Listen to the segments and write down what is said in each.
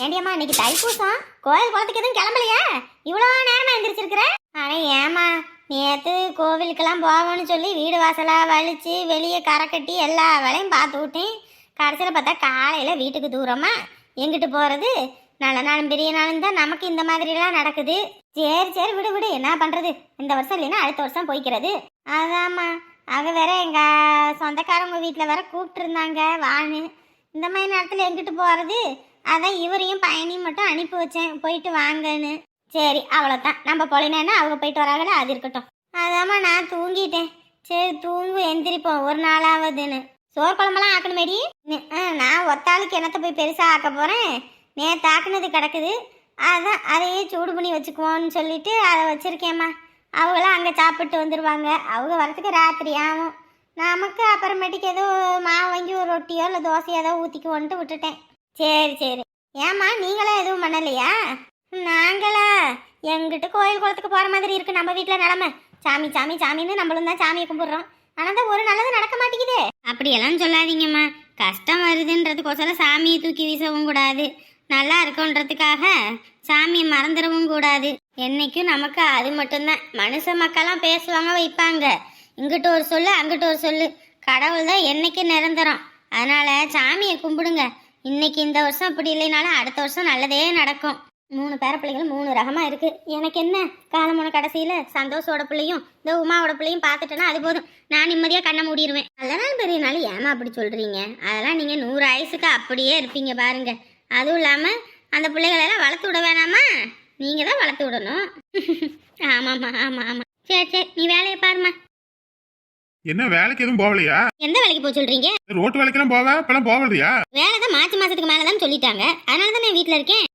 ஏண்டியம்மா இன்னைக்கு தைப்பூசம். கோயில் குளத்துக்கு எதுவும் கிளம்பலையா? இவ்வளோ நேரமாக எந்திரிச்சிருக்கிற? ஆனால் ஏமா நேற்று கோவிலுக்கெல்லாம் போவோம்னு சொல்லி வீடு வாசலாக வலிச்சு வெளியே கரை கட்டி எல்லா வேலையும் பார்த்து விட்டேன். கடைசியில் பார்த்தா காலையில் வீட்டுக்கு தூரமா எங்கிட்டு போகிறது நல்ல நாளும் பெரிய நாளும் தான் நமக்கு இந்த மாதிரிலாம் நடக்குது. சரி சரி விடு விடு என்ன பண்ணுறது இந்த வருஷம் இல்லைன்னா அடுத்த வருஷம் போய்க்கிறது. அதாம்மா அவ வேற எங்கள் சொந்தக்காரங்க வீட்டில் வேற கூப்பிட்டுருந்தாங்க வான்னு. இந்த மாதிரி நேரத்தில் எங்கிட்டு போகிறது அதான் இவரையும் பயணியும் மட்டும் அனுப்பி வச்சேன். போயிட்டு வாங்கன்னு. சரி அவ்வளோதான் நம்ம பொழினா அவங்க போயிட்டு வராங்களே? அது இருக்கட்டும். அதாம்மா நான் தூங்கிட்டேன். சரி தூங்கு எந்திரிப்போம். ஒரு நாளாவதுன்னு. சோறு குழம்பெல்லாம் ஆக்கணுமேடி? ஆ, நான் ஒத்தாளுக்கு என்னத்தை போய் பெருசாக ஆக்க போகிறேன் நேற்று ஆக்குனது கிடக்குது. அதான் அதையே சூடு பண்ணி வச்சுக்குவோன்னு சொல்லிட்டு அதை வச்சுருக்கேம்மா. அவங்களாம் அங்கே சாப்பிட்டு வந்துடுவாங்க அவங்க வரத்துக்கு ராத்திரி ஆகும். நாம் அப்புறமேட்டுக்கு ஏதோ மாவு வாங்கி ஒரு ரொட்டியோ இல்லை தோசையோ ஏதோ ஊற்றிக்குவோன்ட்டு விட்டுட்டேன். சரி சரி. ஏம்மா நீங்களாம் எதுவும் பண்ணலையா? நாங்களா? எங்கிட்ட கோயில் குளத்துக்கு போகிற மாதிரி இருக்குது நம்ம வீட்டில் நிலமை. சாமி சாமி சாமின்னு நம்மளும் தான் சாமியை கும்பிட்றோம். ஆனால் தான் ஒரு நல்லது நடக்க மாட்டேங்குதே. அப்படியெல்லாம் சொல்லாதீங்கம்மா. கஷ்டம் வருதுன்றதுக்கோசரம் சாமியை தூக்கி வீசவும் கூடாது. நல்லா இருக்குன்றதுக்காக சாமியை மறந்துடவும் கூடாது. என்னைக்கும் நமக்கு அது மட்டும்தான். மனுஷ மக்கள்லாம் பேசுவாங்க வைப்பாங்க. இங்கிட்ட ஒரு சொல்லு அங்கிட்ட ஒரு சொல்லு. கடவுள் தான் என்னைக்கும் நிரந்தரம். அதனால் சாமியை கும்பிடுங்க. இன்னைக்கு இந்த வருஷம் அப்படி இல்லைனாலும் அடுத்த வருஷம் நல்லதே நடக்கும். மூணு பேர பிள்ளைகள் மூணு ரகமாக இருக்குது எனக்கு என்ன? காலமுன கடைசியில் சந்தோஷோட பிள்ளையும் இந்த உமாவோட பிள்ளையும் பார்த்துட்டேன்னா அது போதும். நான் நிம்மதியாக கண்ணை மூடிடுவேன் நல்ல நாள் பெரிய நாள். ஏமா அப்படி சொல்கிறீங்க அதெல்லாம் நீங்கள் நூறு ஆயுசுக்கு அப்படியே இருப்பீங்க பாருங்கள் அதுவும் இல்லாமல் அந்த பிள்ளைகளெல்லாம் வளர்த்து விட வேணாமா? நீங்கள் தான் வளர்த்து விடணும். ஆமாம்மா ஆமாம் ஆமாம். சரி சரி. நீ வேலையை பாருமா என்ன வேலைக்கு எதுவும் போகலையா? எந்த வேலைக்கு போக சொல்றீங்க? ரோட்டு வேலைக்கெல்லாம் போவ? இப்பெல்லாம் போகலையா? வேலை தான் மார்ச் மாசத்துக்கு மேல தான் சொல்லிட்டாங்க. அதனால தான் நான் வீட்ல இருக்கேன்.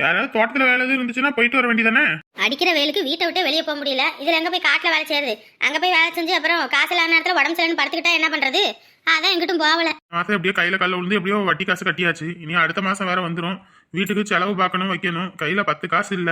யாராவது தோட்டத்துல வேலை எதுவும் இருந்துச்சுன்னா போயிட்டு வர வேண்டியதானே அடிக்கிற வெயிலுக்கு வீட்டை விட்டு வெளியே போக முடியல. இதுல எங்க போய் காட்டுல வேலை செய்யறது? அங்க போய் வேலை செஞ்சு அப்புறம் காசு இல்லாத நேரத்துல உடம்பு சரியில்லைன்னு படுத்துக்கிட்டா என்ன பண்றது? அதான் எங்கிட்டும் போகல. மாசம் எப்படியோ கையில கல்ல விழுந்து எப்படியோ வட்டி காசு கட்டியாச்சு. இனி அடுத்த மாசம் வேற வந்துடும் வீட்டுக்கு செலவு பார்க்கணும் வைக்கணும். கையில பத்து காசு இல்ல.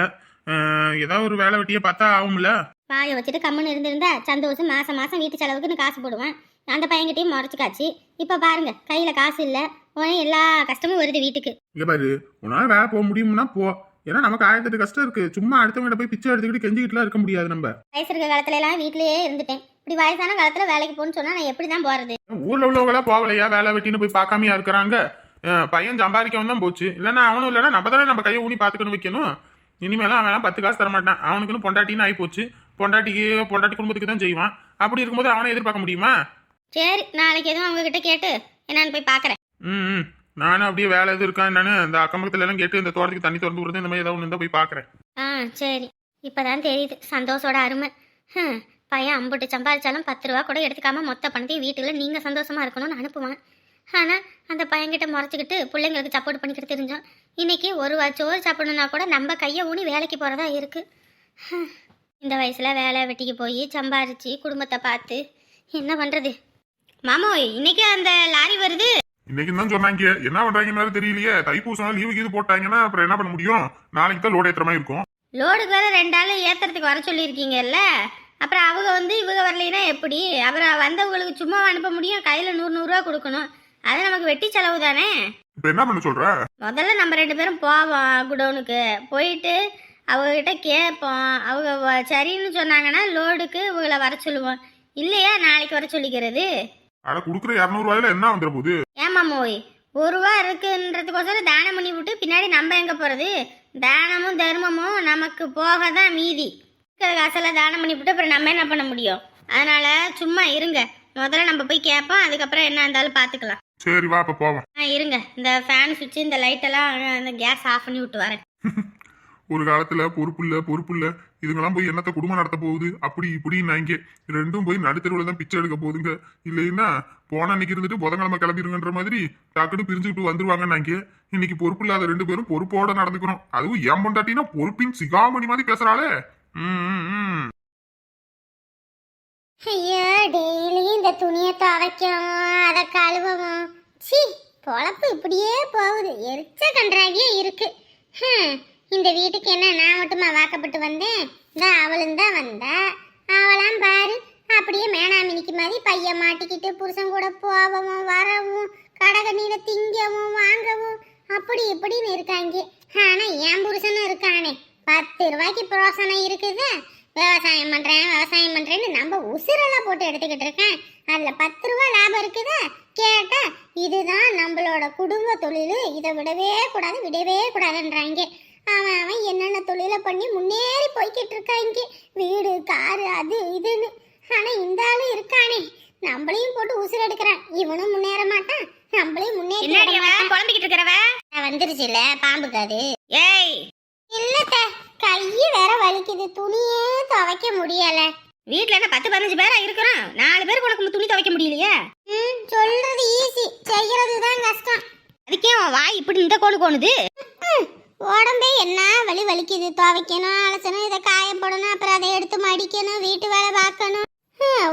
ஏதாவது ஒரு வேலை வெட்டியை பார்த்தா ஆகும்ல? வாயை வச்சுட்டு கம்முன்னு இருந்திருந்தா சந்தோஷம் மாசம் மாசம் வீட்டு செலவுக்குன்னு காசு போடுவேன். அந்த பையன்கிட்டயும் முறைச்சிக்காச்சு. இப்ப பாருங்க கையில காசு இல்ல. உடனே எல்லா கஷ்டமும் வருது வீட்டுக்கு. இங்க பாரு உன்னால வேலை போக முடியும்னா போ. ஏன்னா நமக்கு ஆயிரத்தெட்டு கஷ்டம் இருக்கு. சும்மா அடுத்தவங்கிட்ட போய் பிச்சை எடுத்துக்கிட்டு கெஞ்சிக்கிட்டுலாம் இருக்க முடியாது நம்ம. வயசு இருக்க காலத்துல எல்லாம் வீட்லயே இருந்துட்டேன். இப்படி வயசான காலத்துல வேலைக்கு போகணும்னு சொன்னா நான் எப்படி தான் போறது ஊர்ல உள்ளவங்களா போகலையா? வேலை வெட்டின்னு போய் பார்க்காமையா இருக்கிறாங்க? பையன் சம்பாதிக்கவும் தான் போச்சு. இல்லைன்னா அவனும் இல்லைன்னா நம்ம தானே நம்ம கையை ஊனி பார்த்துக்கணும் வைக்கணும். இனிமேலாம் அவன் பத்து காசு தர மாட்டான் அவனுக்குன்னு பொண்டாட்டின்னு ஆகி போச்சு பொண்டாட்டிக்கு பொண்டாட்டி குடும்பத்துக்கு தான் செய்வான். அப்படி இருக்கும்போது அவனை எதிர்பார்க்க முடியுமா? சரி நாளைக்கு எதுவும் அவங்க கிட்ட கேட்டு என்னன்னு போய் பாக்குறேன். ம். நானும் அப்படியே வேலை எதுவும் இருக்கா என்னன்னு இந்த அக்கம் பக்கத்துல எல்லாம் கேட்டு இந்த தோட்டத்துக்கு தண்ணி திறந்து விடுறது இந்த மாதிரி ஏதாவது ஒன்று போய் பார்க்குறேன் ஆ சரி. இப்பதான் தெரியுது. சந்தோஷோட அருமை. ஹம், பையன் அம்புட்டு சம்பாதிச்சாலும் பத்து ரூபா கூட எடுத்துக்காம மொத்த பணத்தையும் வீட்டுல நீங்க சந்தோஷமா இருக்கணும்னு அனுப்புவான். ஆனா அந்த பையன்கிட்ட முறைச்சிக்கிட்டு பிள்ளைங்களுக்கு சப்போர்ட் பண்ணிக்கிட்டு தெரிஞ்சோம். இன்னைக்கு ஒரு சோறு சாப்பிடணும்னா கூட நம்ம கையை ஊனி வேலைக்கு போறதா இருக்கு. இந்த வயசுல வேலை வெட்டிக்கு போய் சம்பாரிச்சு குடும்பத்தை பார்த்து என்ன பண்றது? மாமோ இன்னைக்கு அந்த லாரி வருது. இன்னைக்கு தான் சொன்னாங்க. என்ன பண்றாங்கன்னு தெரியலையே. தைப்பூசம் லீவு கீது போட்டாங்கன்னா அப்புறம் என்ன பண்ண முடியும்? நாளைக்கு தான் லோட் ஏற்றுற மாதிரி இருக்கும். லோடுக்கு வேற ரெண்டு ஆள் ஏத்துறதுக்கு வர சொல்லியிருக்கீங்கல்ல? அப்புறம் அவங்க வந்து இவங்க வரலைன்னா எப்படி? அப்புறம் வந்தவங்களுக்கு சும்மா அனுப்ப முடியும். கையில் நூறு நூறுரூவா கொடுக்கணும். அது நமக்கு வெட்டி செலவு தானே இப்போ என்ன பண்ண சொல்ற? முதல்ல நம்ம ரெண்டு பேரும் போவோம் குடோனுக்கு. போயிட்டு அவங்ககிட்ட கேட்போம். அவங்க சரின்னு சொன்னாங்கன்னா லோடுக்கு இவங்களை வர சொல்லுவோம். இல்லையா? நாளைக்கு வர சொல்லிக்கிறது. அட குடுக்குற இரநூறுவாயில என்ன வந்துட போகுது? ஏமா மோய்? ஒரு ரூபா இருக்குன்றதுக்கோசரம் தானம் பண்ணி விட்டு பின்னாடி நம்ம எங்க போறது? தானமும் தர்மமும் நமக்கு போக தான் மீதி. இருக்கிற காசெல்லாம் தானம் பண்ணி விட்டு அப்புறம் நம்ம என்ன பண்ண முடியும்? அதனால சும்மா இருங்க. முதல்ல நம்ம போய் கேட்போம். அதுக்கப்புறம் என்ன இருந்தாலும் பார்த்துக்கலாம். சரி வா அப்ப போவோம். ஆ இருங்க. இந்த ஃபேன் சுவிட்ச் இந்த லைட்டெல்லாம் அந்த கேஸ் ஆஃப் பண்ணி விட்டு வரேன். ஒரு காலத்துல பொறுப்பு இல்ல பொறுப்பு இல்ல இதுங்கெல்லாம் போய் என்னத்த குடும்பம் நடத்த போகுது? அப்படி இப்படின்னாங்க ரெண்டும் போய் நடுத்தருவில் தான் பிச்சை எடுக்க போகுதுங்க. இல்லைன்னா போன அன்னைக்கு இருந்துட்டு புதன்கிழமை கிளம்பிருங்கன்ற மாதிரி டக்குன்னு பிரிஞ்சுக்கிட்டு வந்துருவாங்கன்னாங்க இன்னைக்கு பொறுப்பு இல்லாத ரெண்டு பேரும் பொறுப்போட நடந்துக்கணும். அதுவும் ஏன் பொண்டாட்டினா பொறுப்பின் சிகாமணி மாதிரி பேசுறாளே. ம், ஐயோ டெய்லியும் இந்த துணியை துவைக்கவும் அதை கழுவவும் சி பொழப்பு இப்படியே போகுது. எரிச்ச கன்றாகியே இருக்கு. ஹம், இந்த வீட்டுக்கு என்ன நான் மட்டுமா வாக்கப்பட்டு வந்தேன்? இந்த அவளும் தான் வந்தா. அவளாம் பாரு அப்படியே மேனாமினிக்கு மாதிரி பையன் மாட்டிக்கிட்டு புருஷன் கூட போகவும் வரவும் கடகண்ணியில திங்கவும் வாங்கவும் அப்படி இப்படின்னு இருக்காங்க. ஆனா என் புருஷனும் இருக்கானே. பத்து ரூபாய்க்கு புரோசனம் இருக்குது. விவசாயம் பண்றேன் விவசாயம் பண்றேன்னு நம்ம உசுரெல்லாம் போட்டு எடுத்துக்கிட்டு இருக்கேன். அதுல பத்து ரூபா லாபம் இருக்குதா. கேட்டா இதுதான் நம்மளோட குடும்ப தொழில். இதை விடவே கூடாது விடவே கூடாதுன்றாங்க. அவன் அவன் என்னென்ன தொழிலை பண்ணி முன்னேறி போய்கிட்டு இருக்காங்க வீடு காரு அது இதுன்னு. ஆனா இந்த ஆளு இருக்கானே. நம்மளையும் போட்டு உசுர் எடுக்கிறான். இவனும் முன்னேற மாட்டான். நம்மளையும் முன்னேறி. குழம்பிக்கிட்டு இருக்கிறவ? வந்துருச்சுல பாம்புக்கு அது ஏய்! இல்லத்த கைய வேற வலிக்குது. துணியே துவைக்க முடியல. வீட்ல என்ன பத்து பதினஞ்சு பேரா இருக்கிறோம்? நாலு பேருக்கு உனக்கு துணி துவைக்க முடியலையே? ம் சொல்றது ஈஸி செய்யறது தான் கஷ்டம். அதுக்கே வாய் இப்படி இந்த கோடு கோணுது? உடம்பே என்ன வலி வலிக்குது? துவைக்கணும் அலசணும் இதை காயப்படணும் அப்புறம் அதை எடுத்து மடிக்கணும் வீட்டு வேலை பார்க்கணும்.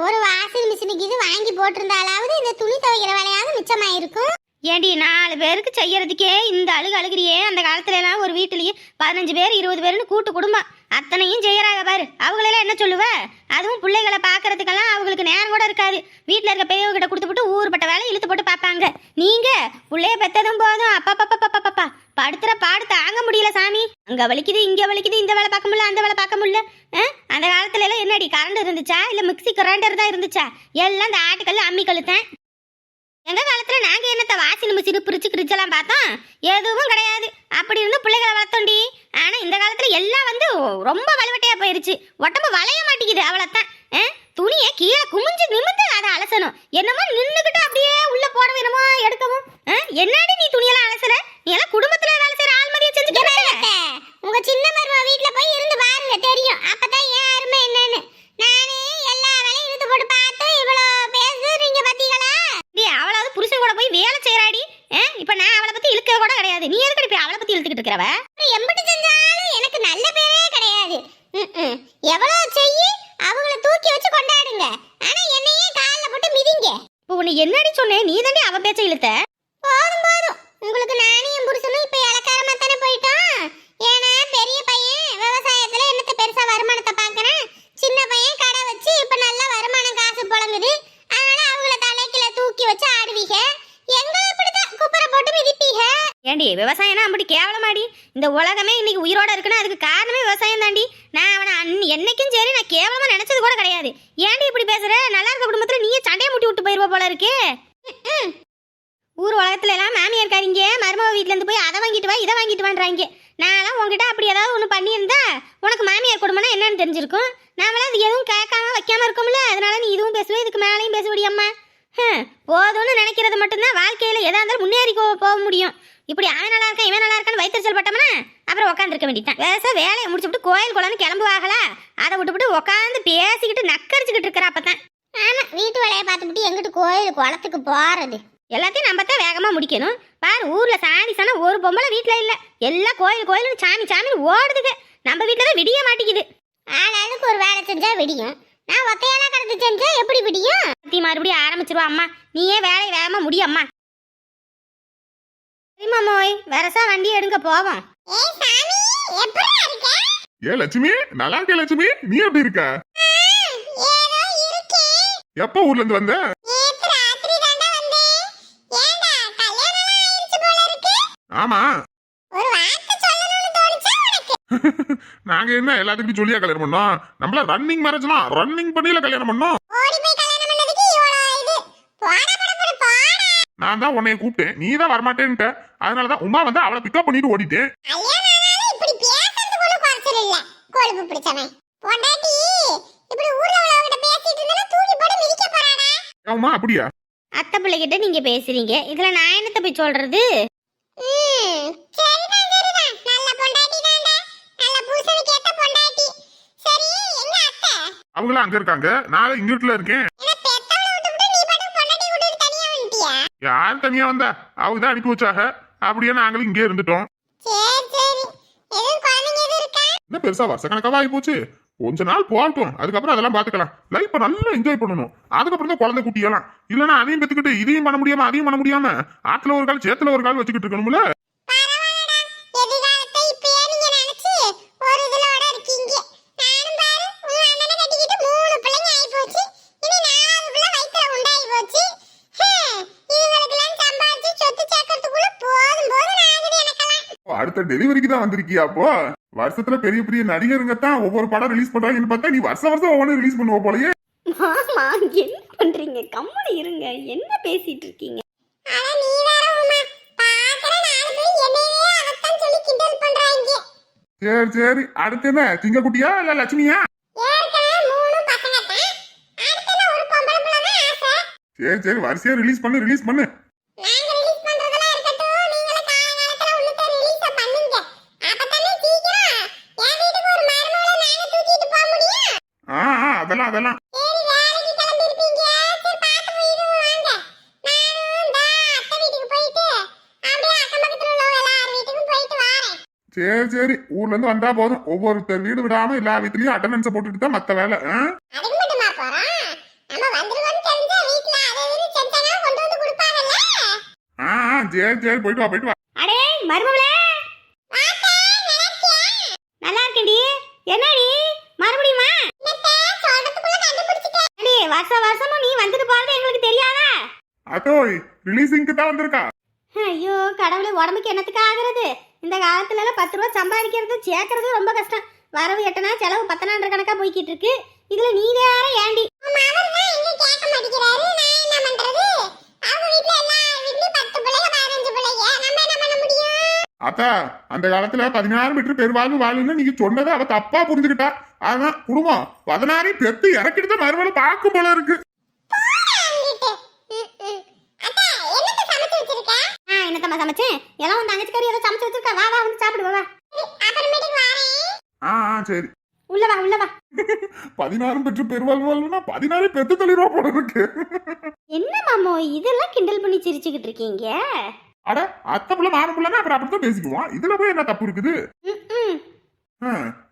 ஒரு வாஷிங் மிஷினுக்கு இது வாங்கி போட்டிருந்தாலாவது இந்த துணி துவைக்கிற வேலையாவது மிச்சமாயிருக்கும். ஏண்டி நாலு பேருக்கு செய்யறதுக்கே இந்த அழுகு அழுகிறியே. அந்த காலத்துல எல்லாம் ஒரு வீட்டுலயே பதினஞ்சு பேர் இருபது பேர்னு கூட்டு குடும்பம். அத்தனையும் செய்யறாங்க பாரு. அவங்களெல்லாம் என்ன சொல்லுவ? அதுவும் பிள்ளைகளை பாக்குறதுக்கெல்லாம் அவங்களுக்கு நேரம் கூட இருக்காது. வீட்டில் இருக்க பெரியவங்க கிட்ட கொடுத்துட்டு ஊர்பட்ட வேலை இழுத்து போட்டு பார்ப்பாங்க நீங்க பிள்ளைய பெத்ததும் போதும். அப்பா பாப்பா பாப்பா பாப்பா படுத்துற பாடு தாங்க முடியல சாமி. அங்க வலிக்குது இங்க வலிக்குது இந்த வேலை பார்க்க முடியல அந்த வேலை பார்க்க முடியல. ஆ? அந்த காலத்துல எல்லாம் என்னடி கரண்ட் இருந்துச்சா? இல்ல மிக்ஸி கிரைண்டர் தான் இருந்துச்சா? எல்லாம் இந்த ஆட்டுக்கல் அம்மி கழுத்தேன். எங்க காலத்துல நாங்க என்னத்த வாஷிங் மிஷின் பிரிச்சு கிரிச்செல்லாம் பார்த்தோம்? எதுவும் கிடையாது. அப்படி இருந்து பிள்ளைகளை வளர்த்தோண்டி. ஆனா இந்த காலத்துல எல்லாம் வந்து ரொம்ப வலுவட்டையா போயிருச்சு. உடம்பு வளைய மாட்டேங்குது அவ்வளவுதான். ஆ? துணியை கீழே குமிஞ்சு நிமிந்து அதை அலசணும். என்னமோ நின்னுகிட்டு அப்படியே உள்ள போடவும் என்னமோ எடுக்கவும்? என்னடி நீ துணியெல்லாம் அலசுற? நீ எல்லாம் குடும்பத்துல வேலை செய்யற ஆள் மாதிரியே செஞ்சுக்கிறேன் அத்தை, உங்க சின்ன மருமக வீட்ல போய் இருந்து கிடையாது. நீ எதுக்கு இப்ப அவளை பத்தி இழுத்துக்கிட்டு இருக்கிறவ? எம்பிட்டு செஞ்சாலும் எனக்கு நல்ல பேரே கிடையாது. எவ்வளவு செய்யி அவங்கள தூக்கி வச்சு கொண்டாடுங்க. ஆனா என்னையே கால்ல போட்டு மிதிங்க. இப்போ உன்னை என்னடி சொன்னேன்? நீ தாண்டி அவ பேச்ச இழுத்த? போதும் போதும். உங்களுக்கு என் புருஷனும் இப்ப இலக்காரமா தானே போயிட்டோம்? ஏன்னா பெரிய பையன் விவசாயத்துல என்னத்த பெருசா வருமானத்தை பாக்குறேன் சின்ன பையன் கடை வச்சு இப்ப நல்லா வருமானம் காசு புழங்குது. அதனால அவங்கள தலைக்கில தூக்கி வச்சு ஆடுவீங்க. எங்களை மிதிப்பீங்க ஏண்டி விவசாயம்னா அப்படி கேவலமாடி. இந்த உலகமே இன்னைக்கு உயிரோட இருக்குன்னா அதுக்கு காரணமே விவசாயம் தாண்டி. நான் அவனை அன் என்னைக்கும் சரி நான் கேவலமாக நினச்சது கூட கிடையாது. ஏண்டி இப்படி பேசுற? நல்லா இருக்க குடும்பத்தில் நீயே சண்டையை முட்டி விட்டு போயிருவ போல இருக்கே. ஊர் உலகத்துல எல்லாம் மாமியார்காரிங்க மருமக வீட்டிலேருந்து போய் அதை வாங்கிட்டு வா இதை வாங்கிட்டு வான்றாங்க. நான்லாம் உங்ககிட்ட அப்படி ஏதாவது ஒன்று பண்ணியிருந்தா உனக்கு மாமியார் குடும்பம்னா என்னன்னு தெரிஞ்சிருக்கும். நாமளாம் அது எதுவும் கேட்காம வைக்காம இருக்கோம்ல. அதனால நீ இதுவும் பேசுவே இதுக்கு மேலேயும் பேசுவடி அம்மா. போதும்னு நினைக்கிறது மட்டும்தான் வாழ்க்கையில எதா இருந்தாலும் முன்னேறி போக முடியும். இப்படி அவன் நல்லா இருக்கான் இவன் நல்லா இருக்கான்னு வயிற்றுச்சல் பட்டோம்னா அப்புறம் உட்காந்துருக்க வேண்டியதான் வேச வேலையை முடிச்சுட்டு கோயில் குளம்னு கிளம்புவாங்களா அதை விட்டுவிட்டு உட்காந்து பேசிக்கிட்டு நக்கரிச்சுக்கிட்டு இருக்கிற அப்பதான். ஆமா வீட்டு வேலையை பார்த்துக்கிட்டு எங்கிட்டு கோயில் குளத்துக்கு போறது? எல்லாத்தையும் நம்ம தான் வேகமா முடிக்கணும். பாரு ஊர்ல சாணி சாணம் ஒரு பொம்பளை வீட்ல இல்ல. எல்லாம் கோயில் கோயில்னு சாமி சாமின்னு ஓடுதுங்க. நம்ம தான் விடிய மாட்டேங்குது. ஆளாளுக்கு ஒரு வேலை செஞ்சா விடியும். நான் ஒத்தையாளா கடந்து செஞ்சா எப்படி விடியும்? மறுபடியும் ஆரம்பிச்சிருவா அம்மா. நீயே வேலையை வேகமா முடியம்மா சரிம்மா மோய் வரசா வண்டி எடுங்க போவோம். ஏ சாமி எப்படி இருக்க? ஏ லட்சுமி நல்லா இருக்கே லட்சுமி. நீ எப்படி இருக்க? எப்ப ஊர்ல இருந்து வந்த? நேத்து ராத்திரி தாண்டா வந்தேன். ஏண்டா கல்யாணம் ஆயிடுச்சு போல இருக்கு? ஆமா. நாங்க என்ன எல்லாத்துக்கும் சொல்லியா கல்யாணம் பண்ணோம்? நம்மள ரன்னிங் மேரேஜ்லாம் ரன்னிங் பண்ணியில கல்யாணம் பண்ணோம் ஓடி போய் கல்யாணம் பண்ணதுக்கு இவ்வளோ இது போடா போடா போடா போடா நான் தான் உன்னைய கூப்பிட்டேன். நீ தான் வரமாட்டேன்ட்ட. அதனாலதான் உமா வந்து அவளை பிக்கப் பண்ணிட்டு ஓடிட்டேன் கல்யாணம் ஆனாலும் இப்படி பேசுறது கூட குறைச்சல் இல்ல. கொழுப்பு பிடிச்சவன். பொண்டாட்டி இப்படி ஊர்ல உள்ளவங்கிட்ட பேசிட்டு இருந்தா தூக்கி போட்டு மிதிக்க போறாடா. உமா அப்படியா? அத்தை பிள்ளைகிட்ட நீங்க பேசுறீங்க. இதுல நான் என்னத்த போய் சொல்றது? ம் சரிதான் சரிதான். நல்ல பொண்டாட்டி தான்டா. நல்ல புருஷனுக்கு ஏத்த பொண்டாட்டி. சரி எங்க அத்தை? அவங்களும் அங்க இருக்காங்க. நான் இங்க வீட்டுல இருக்கேன். யார் தனியா வந்தா அவங்க தான் அனுப்பி வச்சாக? அப்படியே நாங்களும் இங்கே இருந்துட்டோம். என்ன பெருசா வருஷக்கணக்காவா ஆகி போச்சு? கொஞ்ச நாள் போகட்டும். அதுக்கப்புறம் அதெல்லாம் பாத்துக்கலாம். லைஃப்பை நல்லா என்ஜாய் பண்ணணும். அதுக்கப்புறம் தான் குழந்தை குட்டியெல்லாம். இல்லைன்னா அதையும் பெத்துக்கிட்டு இதையும் பண்ண முடியாம அதையும் பண்ண முடியாம ஆத்துல ஒரு கால் சேத்துல ஒரு கால் வச்சுக்கிட்டு இருக்கணும்ல? அடுத்த டெலிவரிக்கு தான் வந்திருக்கியா அப்போ? வருஷத்துல பெரிய பெரிய நடிகருங்க தான் ஒவ்வொரு படம் ரிலீஸ் பண்றாங்கன்னு பார்த்தா நீ வருஷம் வருஷம் ஒவ்வொன்று ரிலீஸ் பண்ணுவ போலயே. மாமா என்ன பண்றீங்க? கம்முனு இருங்க. என்ன பேசிட்டு இருக்கீங்க? அட நீ வேற உமா. பாக்குற நாலு பேர் என்னையே அதத்தான் சொல்லி கிண்டல் பண்றாங்க. சரி சரி. அடுத்து என்ன? திங்கக்குட்டியா இல்ல லட்சுமியா? ஏற்கனவே மூணு பசங்க தான் அடுத்து ஒரு பொம்பளை பிள்ளை தான் ஆசை. சரி சரி. வரிசையா ரிலீஸ் பண்ணு ரிலீஸ் பண்ணு நாங்க ரிலீஸ் பண்றதெல்லாம் இருக்கட்டும் நீங்களே காலகாலத்துல உள்ளத ரிலீஸ் பண்ணுங்க அப்பதானே சீக்கிரம் என் வீட்டுக்கு ஒரு மருமகளை நாங்க தூக்கிட்டு போக முடியும் ஆ ஆ, அதெல்லாம் அதெல்லாம் சரி வேலைக்கு கிளம்பி இருப்பீங்க சரி பார்த்து போயிடுவோம் வாங்க நானும் இந்த அத்தை வீட்டுக்கு போயிட்டு அப்படியே அக்கம் பக்கத்துல உள்ள எல்லார் வீட்டுக்கும் போயிட்டு வரேன். சரி சரி. ஊர்ல இருந்து வந்தா போதும். ஒவ்வொருத்தர் வீடு விடாம எல்லா வீட்லயும் அட்டண்டன்ஸ் போட்டுட்டு தான் மத்த வேலை. ஆ, சரி சரி. போயிட்டு வா போயிட்டு வா. அடே மருமகளே வாத்தா நினைக்கியா நல்லா இருக்கேன்டி என்னடி மறுபடியுமா என்னத்த சொல்றதுக்குள்ள கண்டுபிடிச்சிட்டேன் அடி வருஷம் வருஷமும் நீ வந்துட்டு போறது எங்களுக்கு தெரியாதா. அத்தோய் ரிலீசிங்க்கு தான் வந்திருக்கா? ஐயோ கடவுளே உடம்புக்கு என்னத்துக்கு ஆகுறது? இந்த காலத்துல எல்லாம் பத்து ரூபா சம்பாதிக்கிறது சேர்க்கறது ரொம்ப கஷ்டம். வரவு எட்டனா செலவு பத்தனான்ற கணக்கா போய்கிட்டு இருக்கு இதுல நீ வேற ஏண்டி? கேட்க மாட்டேங்கிறாரு. நான் என்ன பண்றது? அவங்க வீட்ல எல்லா வீட்லயும் பத்து பிள்ளைங்க பதினஞ்சு பிள்ளைங்க. நம்ம அத்தா அந்த காலத்துல பதினாறு மீட்டர் பெருவாழ்வு வாழுன்னு நீங்க சொன்னதை அவ தப்பா புரிஞ்சுக்கிட்டா. அதான் குடும்பம் பதினாறு பெத்து இறக்கிட்டு தான் மறுபடியும் பார்க்கும் போல இருக்கு. என்னத்தம்மா சமைச்சேன் எல்லாம் உன் தங்கச்சிக்காரி ஏதோ சமைச்சு வச்சிருக்கா. வா வா வந்து சாப்பிடு வா. ஆ சரி. உள்ள வா உள்ள வா. பதினாறு பெற்று பதினாறு பெத்து தள்ளிடுவா போல இருக்கு. என்ன மாமோ இதெல்லாம் கிண்டல் பண்ணி சிரிச்சுக்கிட்டு இருக்கீங்க? அட அத்தை புள்ள மாமன் புள்ளனா அப்புறம் அப்படித்தான் பேசிக்குவோம். இதுல போய் என்ன தப்பு இருக்குது?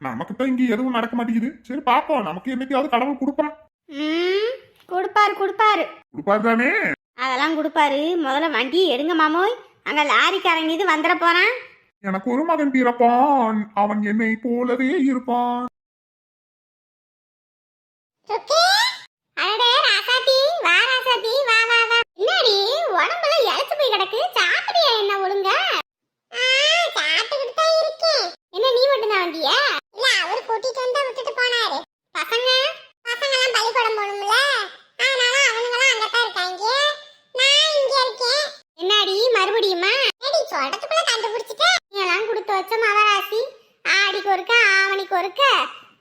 நமக்கு தான் இங்க எதுவும் நடக்க மாட்டேங்குது. சரி பாப்போம். நமக்கு என்னைக்காவது கடவுள் கொடுப்பான். கொடுப்பாரு கொடுப்பாரு. கொடுப்பாரு தானே? அதெல்லாம் கொடுப்பாரு. முதல்ல வண்டியை எடுங்க மாமோய். அங்க லாரிக்காரங்க இது வந்துட போறான். எனக்கு ஒரு மகன் பிறப்பான். அவன் என்னை போலவே இருப்பான். அடடே, ராசாத்தி, வா ராசாத்தி, வா, வா, வா. என்னடி உடம்புல இளைச்சு போய் கிடக்கு சாப்பிட்டியா என்ன ஒழுங்க சாப்பிட்டுக்கிட்டு தான் இருக்கேன். என்ன நீ மட்டும்தான் வந்தியா? இல்ல, அவரு கூட்டிட்டு வந்தா விட்டுட்டு போனாரு. பசங்க பசங்கெல்லாம் பள்ளிக்கூடம் போகணும்ல? அதனால அவனுங்கெல்லாம் அங்கதான் இருக்காங்க. நான் இங்க இருக்கேன். என்னடி மறுபடியுமா ஏடி, சொல்றதுக்குள்ள கண்டுபிடிச்சிட்ட? நீ கொடுத்து வச்ச மகராசி ஆடிக்கு ஒருக்க ஆவணிக்கு ஒருக்க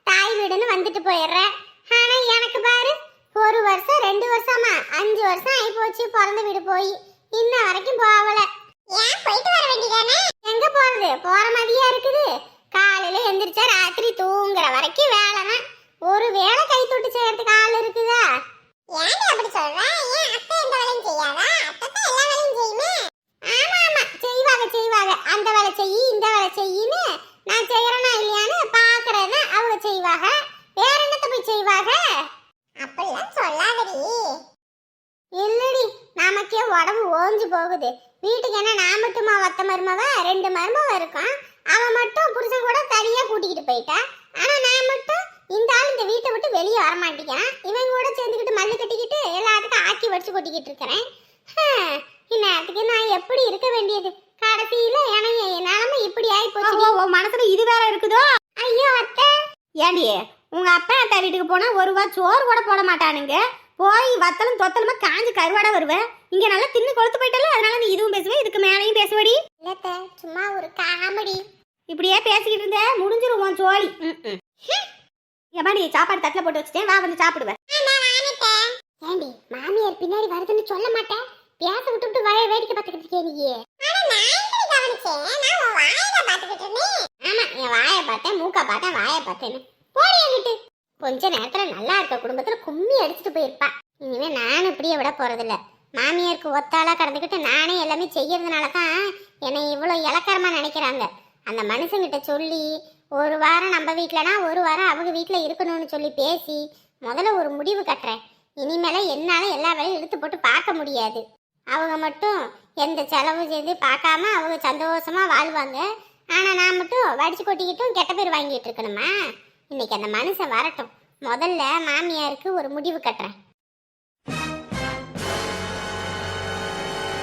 தாய் வீடுன்னு வந்துட்டு போயிடுற ஆனா எனக்கு பாரு ஒரு வருஷம் ரெண்டு வருஷமா அஞ்சு வருஷம் ஆகி போச்சு பிறந்த வீடு போய் இன்ன வரைக்கும் போகல ஏன் போயிட்டு வர வேண்டியதானே எங்க போறது போற மாதிரியா இருக்குது காலையில எந்திரிச்சா ராத்திரி தூங்குற வரைக்கும் வேலை தான் ஒரு வேலை கை தொட்டு செய்யறதுக்கு ஆள் இருக்குதா? ஏன் அப்படி சொல்ற? ஏன் அத்தை எந்த வேலையும் செய்யாதா? அத்தை தான் எல்லா வேலையும் செய்யுமே. ஆமா ஆமா. செய்வாங்க செய்வாங்க. அந்த வேலை செய்யி இந்த வேலை செய்யின்னு நான் செய்யறேனா இல்லையான்னு பாக்குறேன்னு அவங்க செய்வாங்க. வேற என்னத்த போய் செய்வாங்க? அப்படிலாம் சொல்லாதடி. இல்லடி நமக்கே உடம்பு ஓஞ்சு போகுது. வீட்டுக்கு என்ன நான் மட்டுமா ஒத்த மருமவ? ரெண்டு மருமவ இருக்கும் அவன் மட்டும் புருஷன் கூட தனியா கூட்டிக்கிட்டு போயிட்டா ஆனா நான் மட்டும் இந்த ஆள் இந்த வீட்டை விட்டு வெளியே வர மாட்டேங்கிறான் இவன் கூட சேர்ந்துக்கிட்டு மல்லு கட்டிக்கிட்டு எல்லாத்துக்கும் கொட்டிக்கிட்டு இருக்கிறேன். இந்நேரத்துக்கு நான் எப்படி இருக்க வேண்டியது? கடைசியில எனக்கு என் நிலைமை இப்படி ஆகி போச்சு உன் மனசுல இது வேற இருக்குதோ? ஐயோ அத்தை. ஏண்டி உங்க அப்பா அத்தா வீட்டுக்கு போனா ஒரு வா சோறு கூட போட மாட்டானுங்க. போய் வத்தலும் தொத்தலுமா காஞ்சு கருவாடா வருவேன். இங்க நல்லா தின்னு கொளுத்து போயிட்டல அதனால நீ இதுவும் பேசுவ இதுக்கு மேலையும் பேசுவடி. இல்லத்த சும்மா ஒரு காமெடி. இப்படியே பேசிக்கிட்டு இருந்த முடிஞ்சிரும் உன் சோழி. எப்பாடி சாப்பாடு தட்டில் போட்டு வச்சுட்டேன். வா வந்து சாப்பிடுவேன். ஏண்டி மாமியார் பின்னாடி வருதுன்னு சொல்ல மாட்டேன்? பேச விட்டுட்டு வய வேடிக்கை பார்த்துக்கிட்டு இருக்கே நீயே. ஆமா என் வாயை பார்த்தேன் மூக்கை பார்த்தேன் வாயை பார்த்தேன்னு. போடி என்கிட்ட கொஞ்ச நேரத்துல நல்லா இருக்க குடும்பத்துல கும்மி அடிச்சுட்டு போயிருப்பா. இனிமே நானும் இப்படியே விட போறதில்ல. மாமியாருக்கு ஒத்தாளா கடந்துக்கிட்டு நானே எல்லாமே செய்யறதுனால தான் என்னை இவ்வளோ இலக்காரமா நினைக்கிறாங்க. அந்த மனுஷங்கிட்ட சொல்லி ஒரு வாரம் நம்ம வீட்டிலனா ஒரு வாரம் அவங்க வீட்டில் இருக்கணும்னு சொல்லி பேசி முதல்ல ஒரு முடிவு கட்டுறேன். இனிமேல என்னால எல்லா வேலையும் இழுத்து போட்டு பார்க்க முடியாது. அவங்க மட்டும் எந்த செலவு செய்து பார்க்காம அவங்க சந்தோஷமா வாழ்வாங்க. ஆனா நான் மட்டும் வடிச்சு கொட்டிக்கிட்டும் கெட்ட பேர் வாங்கிட்டு இருக்கணுமா? இன்னைக்கு அந்த மனுஷன் வரட்டும். முதல்ல மாமியாருக்கு ஒரு முடிவு கட்டுறேன்.